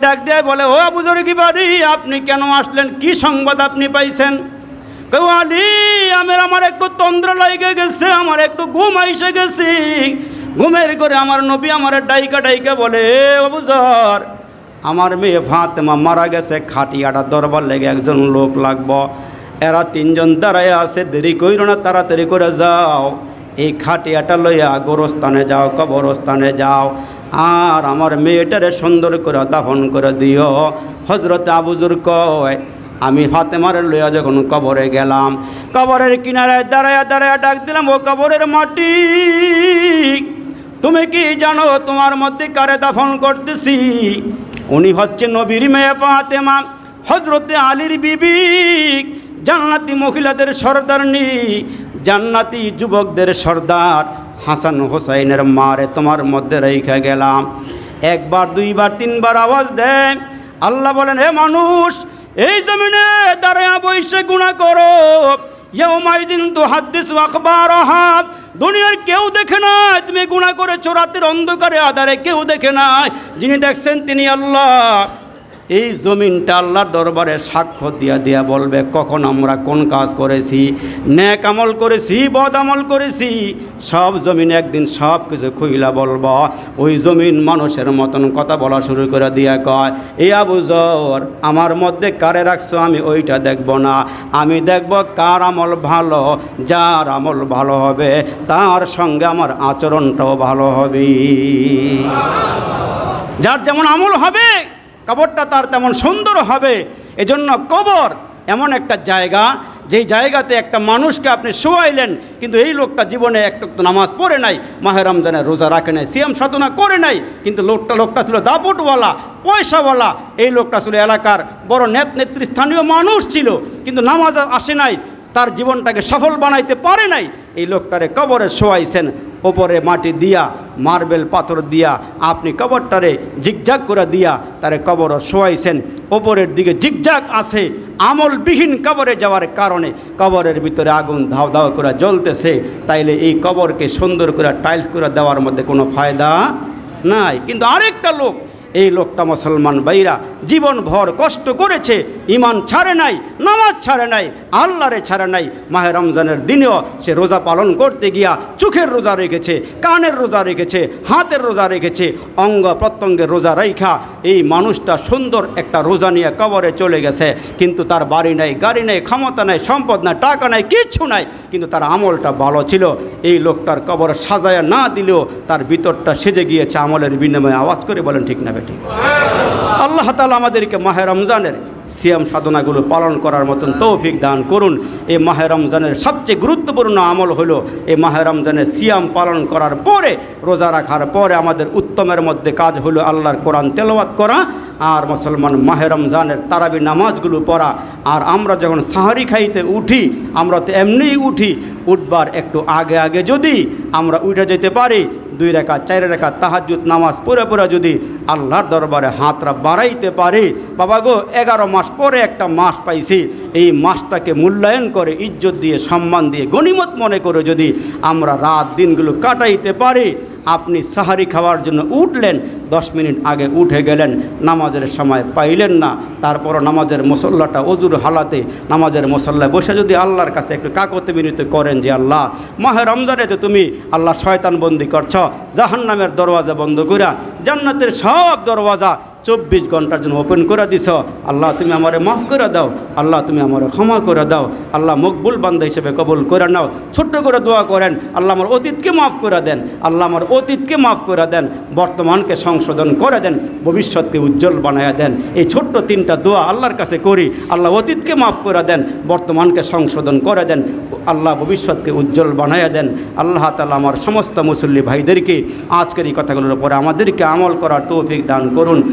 ডাক দিয়ে, বলে, ও আবুজর কি বাড়ি আপনি কেন আসলেন? কি সংবাদ আপনি পাইছেন? কেউ, আলী, আমার আমার একটু তন্দ্র লাগে গেছে, আমার একটু ঘুম আইসে গেছি। ঘুমের করে আমার নবী আমার ডাইকা ডাইকা বলে, "এ আবুজর আমার মেয়ে ফাতেমা মারা গেছে, খাটিয়াটা দরবার লেগে একজন লোক লাগবো। এরা তিনজন দাঁড়ায় আছে, দেরি কইর না, তাড়াতাড়ি করে যাও। এই খাটিয়াটা লইয়া গোরস্থানে যাও, কবরস্থানে যাও। আর আমার মেয়েটারে সুন্দর করে দাফন করে দিও। হজরত আবুজুর কয়, আমি ফাতেমার লইয়া যখন কবরে গেলাম, কবরের কিনারায় দাঁড়ায় দাঁড়ায় ডাক দিলাম, ও কবরের মাটি, তুমি কি জানো তোমার মধ্যে কারে দাফন করতেছি? উনি হচ্ছে নবীর মেয়ে ফাতেমা হজরতে আলীর বিবি, জান্নাতি মহিলাদের সর্দারনি। জান্নাতি যুবকদের সর্দার হাসান হোসাইনের মারে তোমার মধ্যে রেখে গেলাম। একবার, দুইবার, তিনবার আওয়াজ দেয় আল্লাহ বলেন, হে মানুষ, এই জমিনে দাঁড়ায় বৈশে গুণা করো। দুনিয়ার কেউ দেখে নাই, তুমি গুণা করেছ রাতের অন্ধকারে, আধারে কেউ দেখে নাই। যিনি দেখছেন তিনি আল্লাহ। এই জমিনটা আল্লাহর দরবারে সাক্ষ্য দিয়া দিয়া বলবে, কখন আমরা কোন কাজ করেছি? ন্যাক আমল করেছি, বদ আমল করেছি? সব জমিন একদিন সব কিছু খুইলা বলব। ওই জমিন মানুষের মতন কথা বলা শুরু করে দিয়া কয় এই আবুজর আমার মধ্যে কারে রাখছো? আমি ওইটা দেখব না। আমি দেখব কার আমল ভালো, যার আমল ভালো হবে, তার সঙ্গে আমার আচরণটাও ভালো হবে। যার যেমন আমল হবে কবরটা তার তেমন সুন্দর হবে। এজন্য কবর এমন একটা জায়গা, যেই জায়গাতে একটা মানুষকে আপনি শোয়াইলেন, কিন্তু এই লোকটা জীবনে একটা নামাজ পড়ে নাই, মাহে রমজানের রোজা রাখে নাই, সিয়াম সাধনা করে নাই, কিন্তু লোকটা লোকটা ছিল দাপটওয়ালা, পয়সাওয়ালা। এই লোকটা ছিল এলাকার বড় নেত নেত্রী, স্থানীয় মানুষ ছিল, কিন্তু নামাজ আসে নাই, তার জীবনটাকে সফল বানাইতে পারে নাই। এই লোকটারে কবরে শোয়াইছেন। ওপরে মাটি দিয়া, মার্বেল পাথর দিয়া, আপনি কবরটারে জিগজাগ করে দিয়া, তারে কবরও শোয়াইছেন। ওপরের দিকে জিগজাগ আছে, আমলবিহীন কবরে যাওয়ার কারণে কবরের ভিতরে আগুন ধাও ধাও করে জ্বলতেছে। তাইলে এই কবরকে সুন্দর করে টাইলস করে দেওয়ার মধ্যে কোনো ফায়দা নাই। কিন্তু আরেকটা লোক এই লোকটা মুসলমান বাইরা জীবন ভর কষ্ট করেছে ইমান ছাড়ে নাই, নামাজ ছাড়ে নাই, আল্লাহরে ছাড়ে নাই, মাহে রমজানের দিনেও সে রোজা পালন করতে গিয়া চোখের রোজা রেখেছে, কানের রোজা রেখেছে, হাতের রোজা রেখেছে, অঙ্গ প্রত্যঙ্গের রোজা রেখা এই মানুষটা সুন্দর একটা রোজা নিয়ে কবরে চলে গেছে। কিন্তু তার বাড়ি নাই, গাড়ি নেই, ক্ষমতা নাই, সম্পদ নাই, টাকা নাই, কিচ্ছু নাই, কিন্তু তার আমলটা ভালো ছিল। এই লোকটার কবর সাজায় না দিলেও তার ভিতরটা সেজে গিয়েছে আমলের বিনিময়ে। আওয়াজ করে বলেন, ঠিক না বেটি আল্লাহ তালা আমাদেরকে মাহে রমজানের সিয়াম সাধনাগুলো পালন করার মতন তৌফিক দান করুন। এই মাহে রমজানের সবচেয়ে গুরুত্বপূর্ণ আমল হলো এই মাহে রমজানের সিয়াম পালন করার পরে রোজা রাখার পরে আমাদের উত্তমের মধ্যে কাজ হলো আল্লাহর কোরআন তেলাওয়াত করা আর মুসলমান মাহে রমজানের তারাবি নামাজগুলো পড়া। আর আমরা যখন সাহারি খাইতে উঠি, আমরা তো এমনিই উঠি, উঠবার একটু আগে আগে যদি আমরা উঠে যেতে পারি দুই রেখা, চার রেখা তাহাজুদ নামাজ পড়ে পড়ে যদি আল্লাহর দরবারে হাতরা বাড়াইতে পারি, বাবা গো, এগারো মাস পরে একটা মাস পাইছি। এই মাসটাকে মূল্যায়ন করে, ইজ্জত দিয়ে, সম্মান দিয়ে, গণিমত মনে করে যদি আমরা রাত দিনগুলো কাটাইতে পারি আপনি সাহারি খাওয়ার জন্য উঠলেন, দশ মিনিট আগে উঠে গেলেন, নামাজের সময় পাইলেন না তারপর নামাজের মশল্লাটা অজুর হালাতে নামাজের মশল্লায় বসে যদি আল্লাহর কাছে একটু কাকতে মিনিত করেন যে আল্লাহ, মাহে রমজানে তো তুমি আল্লাহ শয়তান বন্দি করছ, জাহান্নামের দরওয়াজা বন্ধ করিয়া জান্নাতের সব দরওয়াজা চব্বিশ ঘণ্টার জন্য ওপেন করে দিছ। আল্লাহ, তুমি আমারে মাফ করে দাও। আল্লাহ, তুমি আমারে ক্ষমা করে দাও। আল্লাহ, মকবুল বান্ধা হিসেবে কবুল করে নাও। ছোট্ট করে দোয়া করেন। আল্লাহ আমার অতীতকে মাফ করে দেন। আল্লাহ আমার অতীতকে মাফ করে দেন। বর্তমানকে সংশোধন করে দেন। ভবিষ্যৎকে উজ্জ্বল বানায় দেন। এই ছোট্ট তিনটা দোয়া আল্লাহর কাছে করি। আল্লাহ অতীতকে মাফ করে দেন। বর্তমানকে সংশোধন করে দেন। আল্লাহ ভবিষ্যৎকে উজ্জ্বল বানায় দেন। আল্লাহ তালা আমার সমস্ত মুসল্লি ভাইদেরকে আজকের এই কথাগুলোর উপরে আমাদেরকে আমল করার তৌফিক দান করুন।